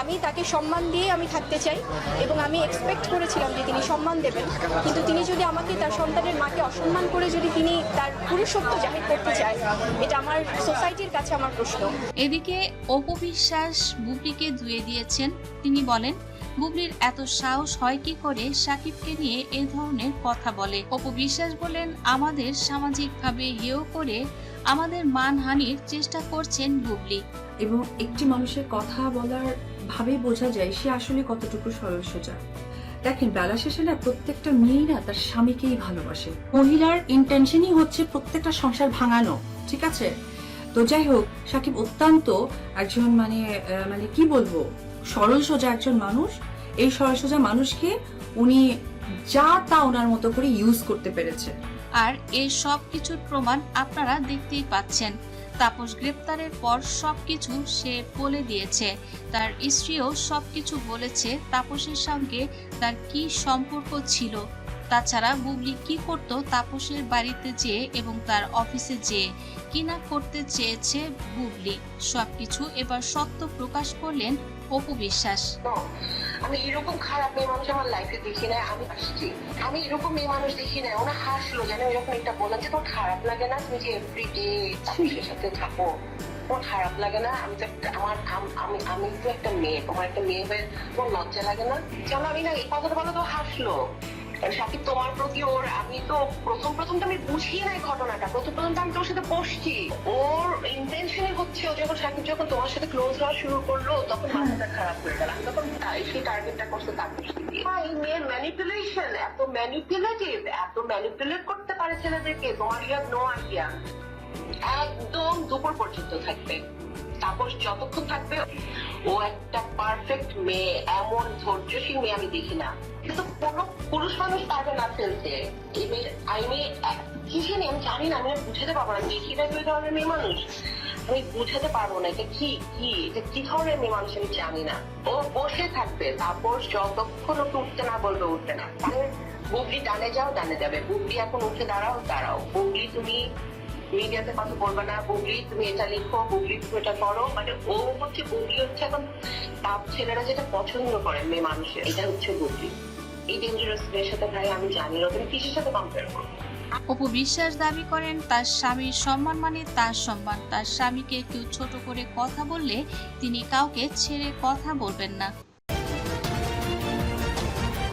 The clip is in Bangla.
আমি তাকে সম্মান দিয়ে আমি থাকতে চাই এবং আমি এক্সপেক্ট করেছিলাম যে তিনি সম্মান দেবেন। কিন্তু তিনি যদি আমাকে তার সন্তানের মাকে অসম্মান করে যদি তিনি তার পুরুষত্ব জাহির করতে চায়, এটা আমার সোসাইটির কাছে আমার প্রশ্ন। এদিকে অপবিশ্বাস বুবলিকে ধুয়ে দিয়েছেন। তিনি বলেন, বুবলির এত সাহস হয় কি করে? সাকিবকে নিয়ে এ ধরনের কথা বলে। অপু বিশ্বাস বলেন, আমাদের সামাজিকভাবে হেয় করে আমাদের মানহানির চেষ্টা করছেন বুবলি। এবং একটি মানুষের কথা বলার ভাবে বোঝা যায় সে আসলে কতটুকু সরল সোজা। দেখেন, বেলা শেষে না প্রত্যেকটা মেয়েই না তার স্বামীকেই ভালোবাসে। মহিলার ইন্টেনশনই হচ্ছে প্রত্যেকটা সংসার ভাঙানো, ঠিক আছে? তো যাই হোক, সাকিব অত্যন্ত একজন মানে মানে কি বলব, সরল সোজা একজন মানুষ। এই সরল সোজা মানুষকে উনি যা তা ওনার মতো করে ইউজ করতে পেরেছে আর এই সব কিছুর প্রমাণ আপনারা দেখতেই পাচ্ছেন। তাপস গ্রেপ্তারের পর সবকিছু সে বলে দিয়েছে। তার স্ত্রীও সবকিছু বলেছে তাপসের সঙ্গে তার কি সম্পর্ক ছিল তাছাড়া বুবলি কি করত তাপসের বাড়িতে যেয়ে এবং তার অফিসে যেয়ে কি না করতে চেয়েছে বুবলি? সবকিছু এবার সত্য প্রকাশ করলেন অপু বিশ্বাস। আমি এরকম খারাপ মেয়ে মানুষ আমার লাইফে দেখি না আমি আসছি। আমি এরকম মেয়ে মানুষ দেখি না ওনা হাসলো যেন এরকম একটা বললাম যে খারাপ লাগে না? তুমি যে এভরিডে তাপসের সাথে থাকো, তোমার খারাপ লাগে না? আমি তো আমার, আমি আমি তো একটা মেয়ে তোমার একটা মেয়ে হয়ে তোমার লজ্জা লাগে না? যেন আমি না, এই কথাটা বলে তো হাসলো। সাকিব তোমার প্রতি ওর আমি তো প্রথম প্রথম তো আমি বুঝি নাই ঘটনাটা। প্রথম প্রথম তো আমি তোর সাথে বসছি। ওর ইন্টেনশনই হচ্ছে ও যখন সাকিব যখন তোমার সাথে ক্লোজ হওয়া শুরু করল তখন মাথাটা খারাপ হয়ে গেল। আমি তখন তাই সেই টার্গেটটা করতে তাপস হ্যাঁ, এই মেয়ের ম্যানিপুলেশন এত ম্যানিপুলেটিভ এত ম্যানিপুলেট করতে পারে ছেলেদেরকে তোমার ইউ হ্যাভ নো আইডিয়া একদম দুপুর পর্যন্ত থাকবে। তাপস যতক্ষণ থাকবে ও একটা পারফেক্ট মেয়ে, এমন ধৈর্যশীল মেয়ে আমি দেখি না। কিন্তু কোনো পুরুষ মানুষ পারবে না ফেলতে। মেয়ে আমি কি জানি আমি জানি না, আমি বুঝাতে পারব না। দেখি না দুই ধরনের মেয়ে মানুষ। আমি বুঝাতে পারব না, এটা কি কি, এটা কি ধরনের মেয়ে মানুষ আমি জানি না। ও বসে থাকবে, তারপর যতক্ষণ ওকে উঠতে না বলবে উঠতে না। মানে বুবলি ডানে যাও, ডানে যাবে। বুবলি এখন উঠে দাঁড়াও দাঁড়াও। বুবলি, তুমি মিডিয়াতে কথা বলবে না। বুবলি, তুমি এটা লিখো, বুবলি, তুমি এটা করো। মানে ও হচ্ছে বুবলি হচ্ছে এখন তাপ ছেলেরা যেটা পছন্দ করে মেয়ে মানুষের এটা হচ্ছে বুবলি। এই ডেঞ্জারাস মেয়ের সাথে ভাই আমি জানি না, তুমি কিসের সাথে কম্পেয়ার করব অপু বিশ্বাস দাবি করেন, তার স্বামীর সম্মান মানে তার সম্মান। তার স্বামীকে কেউ ছোট করে কথা বললে তিনি কাউকে ছেড়ে কথা বলবেন না।